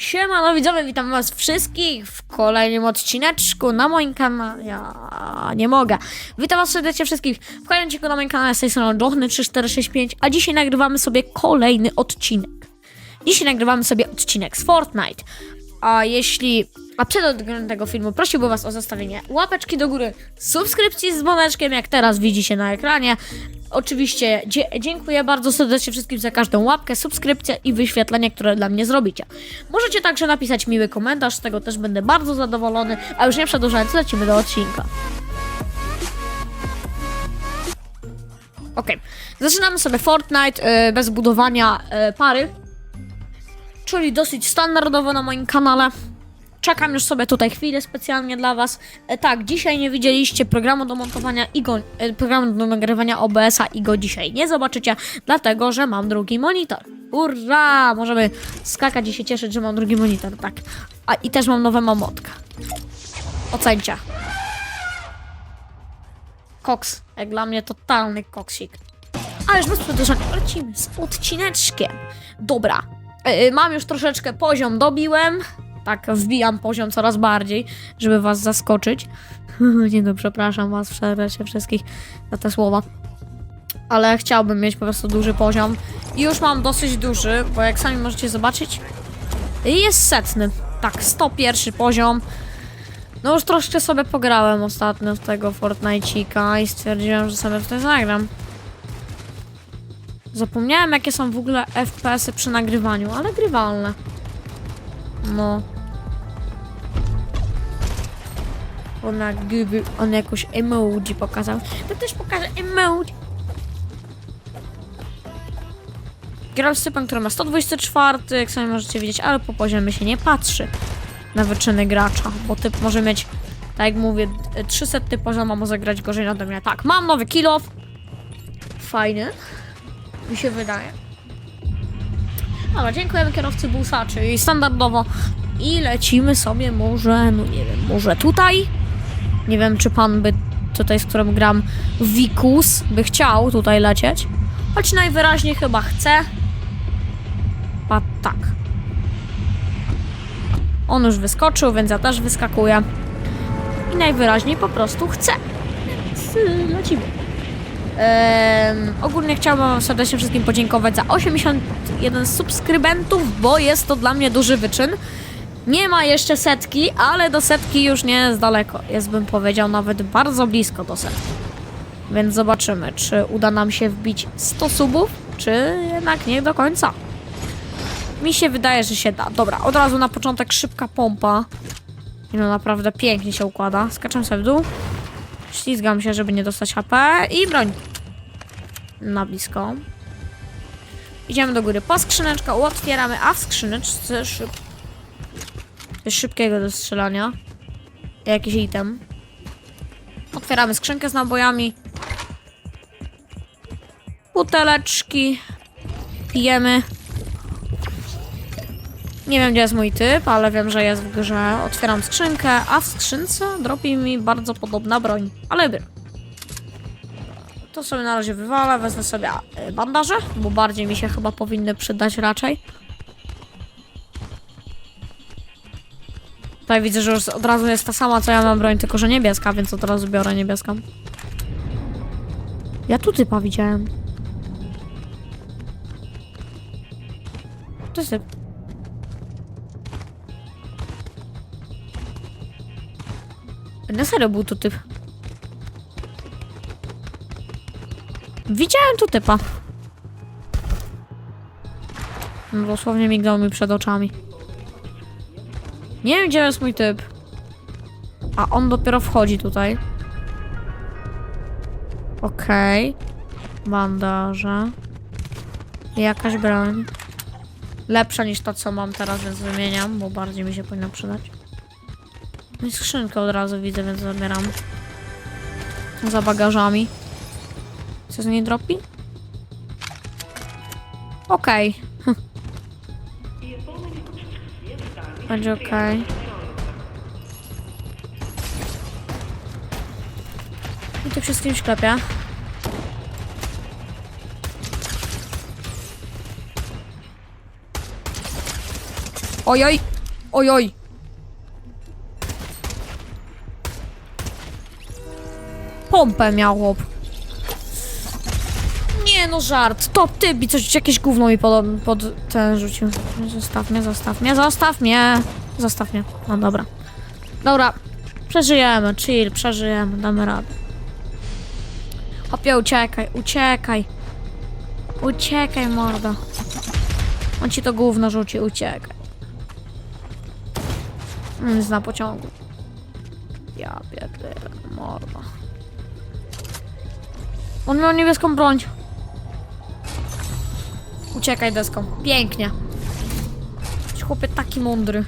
Siema, no widzowie, witam was wszystkich w kolejnym odcineczku na moim kanale. Ja nie mogę. Witam was serdecznie wszystkich w kolejnym odcinku na moim kanale z tej strony Jochny3465, a dzisiaj nagrywamy sobie kolejny odcinek. Dzisiaj nagrywamy sobie odcinek z Fortnite. A jeśli. A przed odgraniem tego filmu prosiłbym Was o zostawienie łapeczki do góry, subskrypcji z dzwoneczkiem, jak teraz widzicie na ekranie. Oczywiście dziękuję bardzo serdecznie wszystkim za każdą łapkę, subskrypcję i wyświetlenie, które dla mnie zrobicie. Możecie także napisać miły komentarz, z tego też będę bardzo zadowolony. A już nie przedłużając, lecimy do odcinka. Okej, zaczynamy sobie Fortnite y, bez budowania y, pary czyli dosyć standardowo na moim kanale. Czekam już sobie tutaj chwilę specjalnie dla Was. E, tak, dzisiaj nie widzieliście programu do montowania i go, e, programu do nagrywania OBS-a i go dzisiaj nie zobaczycie, dlatego że mam drugi monitor. Ura! Możemy skakać i się cieszyć, że mam drugi monitor, tak. A i też mam nowe mamotka. Ocencie. Koks. Jak dla mnie totalny koksik. Ale już bez przedłużania, lecimy z odcineczkiem. Dobra, Yy, mam już troszeczkę poziom dobiłem. Tak, wbijam poziom coraz bardziej, żeby was zaskoczyć. Nie no, przepraszam was serdecznie wszystkich za te słowa. Ale chciałbym mieć po prostu duży poziom. I już mam dosyć duży, bo jak sami możecie zobaczyć, jest setny. Tak, 101 poziom. No już troszkę sobie pograłem ostatnio w tego Fortnite'ika i stwierdziłem, że sobie w to zagram. Zapomniałem jakie są w ogóle FPS-y przy nagrywaniu, ale grywalne. No. Ona gdyby on jakoś emoji pokazał. To też pokażę emoji. Gram z typem, który ma 124, jak sami możecie widzieć, ale po poziomie się nie patrzy na wyczyny gracza, bo typ może mieć, tak jak mówię, 300 poziom, a może grać gorzej na mnie. Tak, mam nowy kill off. Fajny mi się wydaje. Dobra, dziękujemy kierowcy busa, czyli standardowo. I lecimy sobie może, no nie wiem, może tutaj? Nie wiem, czy pan by tutaj, z którym gram, Wikus, by chciał tutaj lecieć. Choć najwyraźniej chyba chce. A tak. On już wyskoczył, więc ja też wyskakuję. I najwyraźniej po prostu chce. Więc y, lecimy. Em, ogólnie chciałbym wam serdecznie wszystkim podziękować za 81 subskrybentów, bo jest to dla mnie duży wyczyn. Nie ma jeszcze setki, ale do setki już nie jest daleko. Jest, bym powiedział, nawet bardzo blisko do setki. Więc zobaczymy, czy uda nam się wbić 100 subów, czy jednak nie do końca. Mi się wydaje, że się da. Dobra, od razu na początek szybka pompa. I no naprawdę pięknie się układa. Skaczę sobie w dół. Ślizgam się, żeby nie dostać HP i broń. Na blisko. Idziemy do góry po skrzyneczkę, otwieramy, a w skrzyneczce szyb... Szybkiego do strzelania. Jakiś item. Otwieramy skrzynkę z nabojami. Buteleczki. Pijemy. Nie wiem, gdzie jest mój typ, ale wiem, że jest w grze. Otwieram skrzynkę, a w skrzynce dropi mi bardzo podobna broń. Ale by. To sobie na razie wywalę, wezmę sobie e, bandaże, bo bardziej mi się chyba powinny przydać raczej. Tutaj widzę, że już od razu jest ta sama, co ja mam broń, tylko że niebieska, więc od razu biorę niebieską. Ja tu typa widziałem. To jest typ. Na serio był tu typ. Widziałem tu typa. No, Dosłownie migdał mi przed oczami. Nie wiem, gdzie jest mój typ. A on dopiero wchodzi tutaj. Okej. Bandaże. Jakaś broń. Lepsza niż ta, co mam teraz, więc wymieniam, bo bardziej mi się powinna przydać. No i skrzynkę od razu widzę, więc zabieram. Za bagażami. Co z niej dropi? Okej. Hm. Będzie okej. I to wszystkim w sklepie. Ojoj! Ojoj! Pompę miał chłop. Żart. To ty mi coś, jakieś gówno mi pod, pod ten rzucił. Zostaw mnie, zostaw mnie, zostaw mnie. Zostaw mnie. No dobra. Dobra. Przeżyjemy, chill, przeżyjemy, damy radę. Hopie, uciekaj, uciekaj. Uciekaj, mordo. On ci to gówno rzuci, uciekaj. On jest na pociągu. Ja pierdolę, mordo. On miał niebieską broń. Uciekaj deską. Pięknie. Jesteś chłopie taki mądry.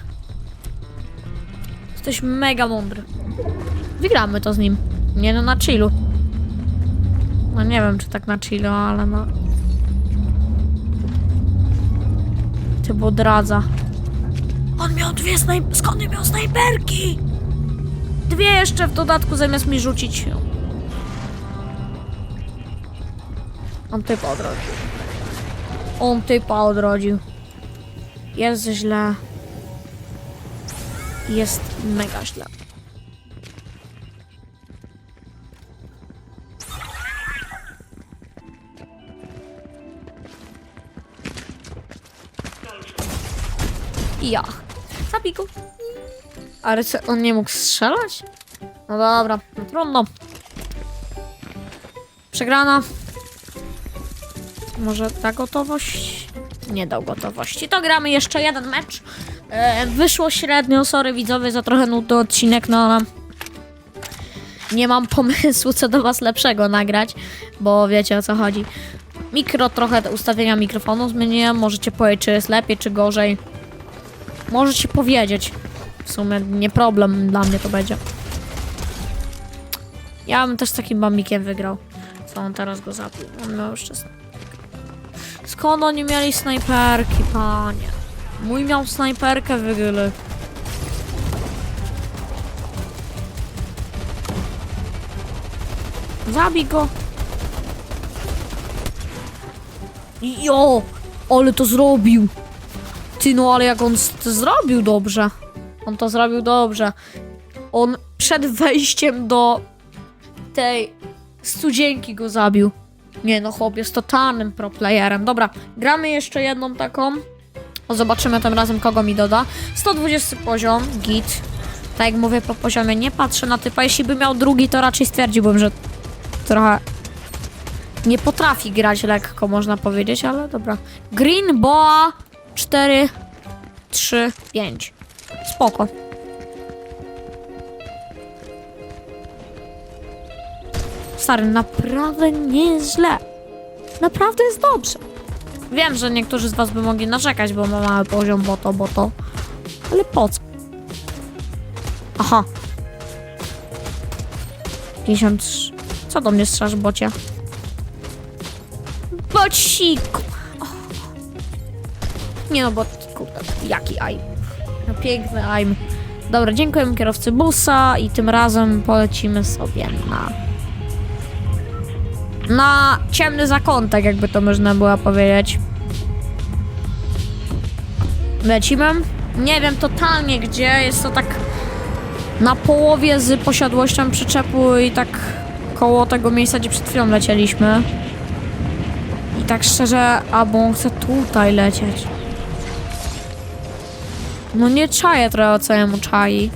Jesteś mega mądry. Wygramy to z nim. Nie no, na chillu. No nie wiem, czy tak na chillu, ale no... Ty odradza. On miał dwie snajp... Skąd on miał snajperki? Dwie jeszcze w dodatku zamiast mi rzucić. On typa odrodził. On typa odrodził. Jest źle. Jest mega źle. Ja. Zabij go. Ale co, on nie mógł strzelać? No dobra, no trudno. Przegrana. Może ta gotowość? Nie dał gotowości. To gramy jeszcze jeden mecz. E, wyszło średnio, sorry widzowie za trochę nudny odcinek, no ale nie mam pomysłu co do was lepszego nagrać, bo wiecie o co chodzi. Mikro, trochę ustawienia mikrofonu zmieniłem, możecie powiedzieć czy jest lepiej, czy gorzej. Możecie powiedzieć. W sumie nie problem dla mnie to będzie. Ja bym też z takim bambikiem wygrał. Co on teraz go zabił? On miał jeszcze... sn- Skąd oni mieli snajperki, panie? Mój miał snajperkę w ogóle. Zabij go. Jo, ale to zrobił. Ty no, ale jak on zrobił dobrze. On to zrobił dobrze. On przed wejściem do tej studzienki go zabił. Nie no, chłop jest totalnym pro playerem. Dobra, gramy jeszcze jedną taką. Zobaczymy tym razem, kogo mi doda. 120 poziom, git. Tak jak mówię po poziomie, nie patrzę na typa. Jeśli by miał drugi, to raczej stwierdziłbym, że trochę nie potrafi grać lekko, można powiedzieć, ale dobra. Green Boa 4, 3, 5. Spoko. Stary, naprawdę nie jest źle. Naprawdę jest dobrze. Wiem, że niektórzy z was by mogli narzekać, bo ma mały poziom, bo to, bo to. Ale po co? Aha. 53. Co do mnie strzelasz, bocie? Bociku! O. Nie no, bo jaki aim. No, piękny aim. Dobra, dziękujemy kierowcy busa i tym razem polecimy sobie na... Na ciemny zakątek, jakby to można było powiedzieć. Lecimy? Nie wiem totalnie gdzie, jest to tak na połowie z posiadłością przyczepu i tak koło tego miejsca, gdzie przed chwilą lecieliśmy. I tak szczerze, albo on chce tutaj lecieć. No nie czaję trochę, co jemu czai.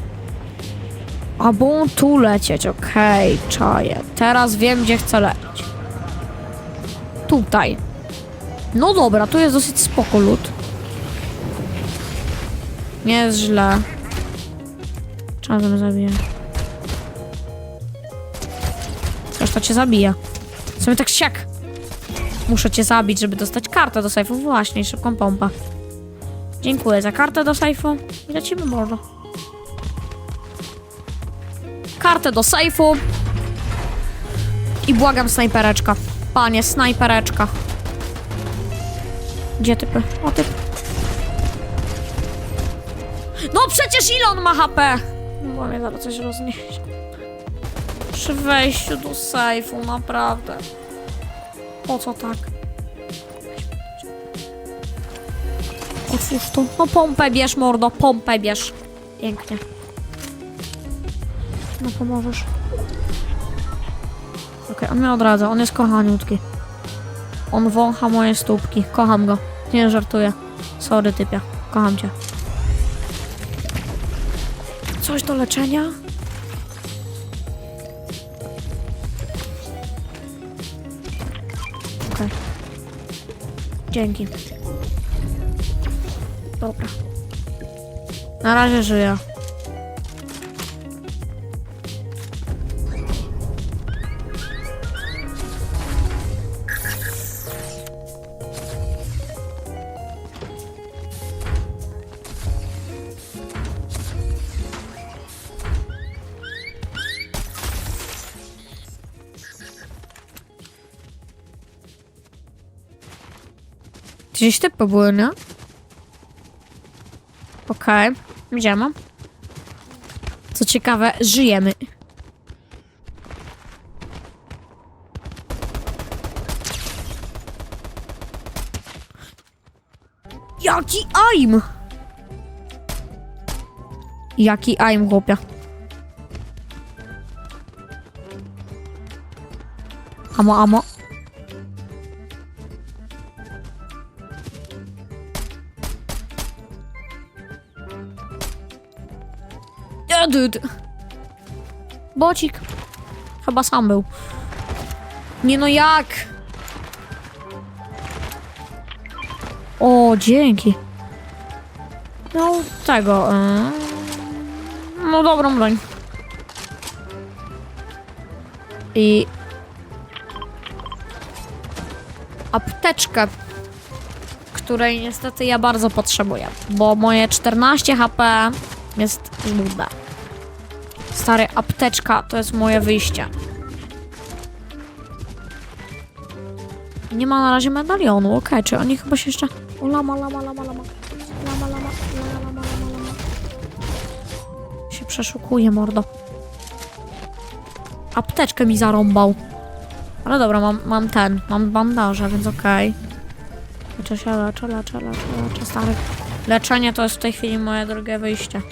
Albo tu lecieć, okej, czaję. Teraz wiem, gdzie chcę lecieć. Tutaj. No dobra, tu jest dosyć spoko lód. Nie jest źle. Czasem zabije. Zresztą cię zabija. Sobie tak siak. Muszę cię zabić, żeby dostać kartę do sejfu. Właśnie, szybką pompę. Dziękuję za kartę do sejfu. I lecimy może. Kartę do sejfu. I błagam snajpereczka. Panie, snajpereczka. Gdzie typy? O, typ. No przecież ile on ma HP? Bo mnie zaraz coś roznieść. Przy wejściu do sejfu, naprawdę. Po co tak? Otwórz to. No pompę bierz, mordo, pompę bierz. Pięknie. No pomożesz. On mnie odradza, on jest kochaniutki. On wącha moje stópki. Kocham go. Nie żartuję. Sorry, typia. Kocham cię. Coś do leczenia? Okej. Dzięki. Dobra. Na razie żyję. Gdzieś typy były, nie? Okej, idziemy. Co ciekawe, żyjemy. Jaki aim! Jaki aim, chłopie. Amo, amo. Dude. Bocik. Chyba sam był. Nie no jak? O, dzięki. No, tego. Yy... No, dobrą broń. I... Apteczkę, której niestety ja bardzo potrzebuję, bo moje 14 HP jest żmudne. Stary, apteczka to jest moje wyjście. Nie ma na razie medalionu, okej, czy oni chyba się jeszcze... O, lama, lama, lama, lama. Lama, lama, lama, lama, lama, lama. Się przeszukuje, mordo. Apteczkę mi zarąbał. Ale dobra, mam, mam ten, mam bandaże, więc okej. Leczę się, leczę, leczę, leczę, leczę, stary. Leczenie to jest w tej chwili moje drugie wyjście.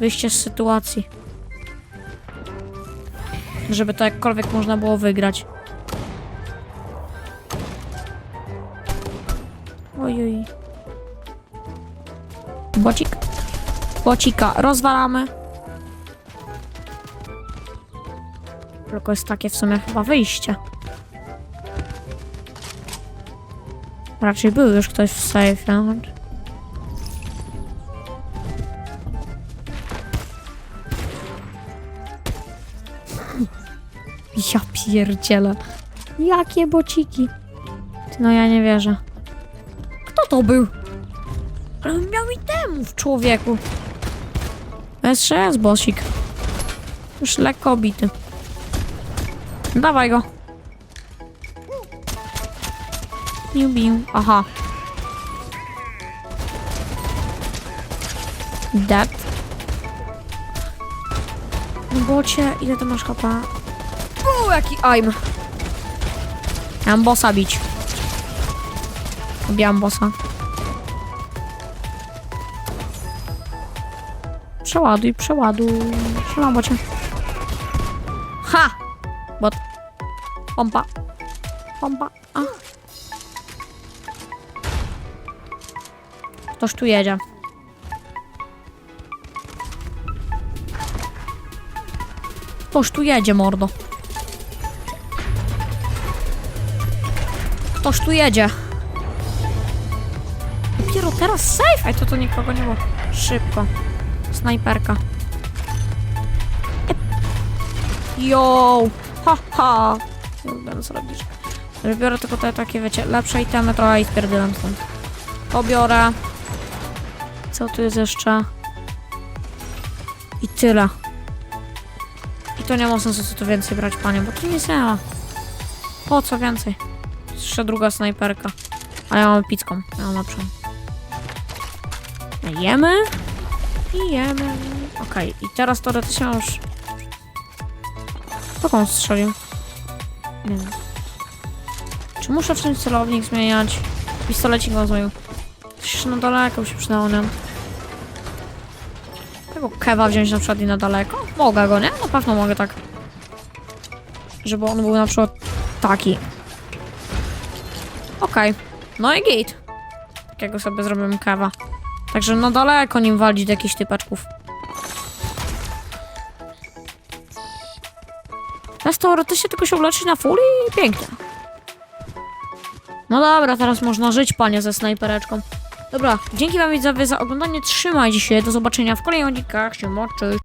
Wyjście z sytuacji. Żeby to jakkolwiek można było wygrać. Ojoj. Bocik. Bocika rozwalamy. Tylko jest takie w sumie chyba wyjście. Raczej był już ktoś w safe, Ja pierdzielę. Jakie bociki. No ja nie wierzę. Kto to był? Ale on miał itemów, człowieku. Jeszcze jest bosik. Już lekko obity. Dawaj go. Biu, biu. Aha. Dead. No bocie, ile to masz HP? Jaki aim. Ja bossa bić. Ubijam bossa. Przeładuj, przeładuj. Siema, bocie. Ha! Bot. Pompa. Pompa. A. Ktoś tu jedzie. Ktoś tu jedzie, mordo. Ktoś tu jedzie. Dopiero teraz safe. Aj, to tu nikogo nie było. Szybko. Snajperka. Yo! Ha, ha! Co robisz. Biorę tylko te takie, wiecie, lepsze itemy trochę i spierdzielam stąd. To biorę. Co tu jest jeszcze? I tyle. I to nie ma sensu co tu więcej brać, panie, bo tu nic nie ma. Po co więcej? Jeszcze druga snajperka. Ale ja mam epicką, ja mam lepszą. Jemy? I jemy. Okej, i teraz teoretycznie już... On strzelił? Nie wiem. Czy muszę w czymś celownik zmieniać? Pistolecik zmienił. Przecież na daleko się przydało, nie? Tego kewa wziąć na przykład i na daleko? Mogę go, nie? Na pewno mogę tak. Żeby on był na przykład taki. Okej. No i git. Takiego sobie zrobimy kewa. Także na daleko nim walić do jakichś typeczków. Teraz teoretycznie tylko się uleczyć na full i pięknie. No dobra, teraz można żyć, panie, ze snajpereczką. Dobra, dzięki wam widzowie za oglądanie, trzymajcie się, do zobaczenia w kolejnych odcinkach, się moczy.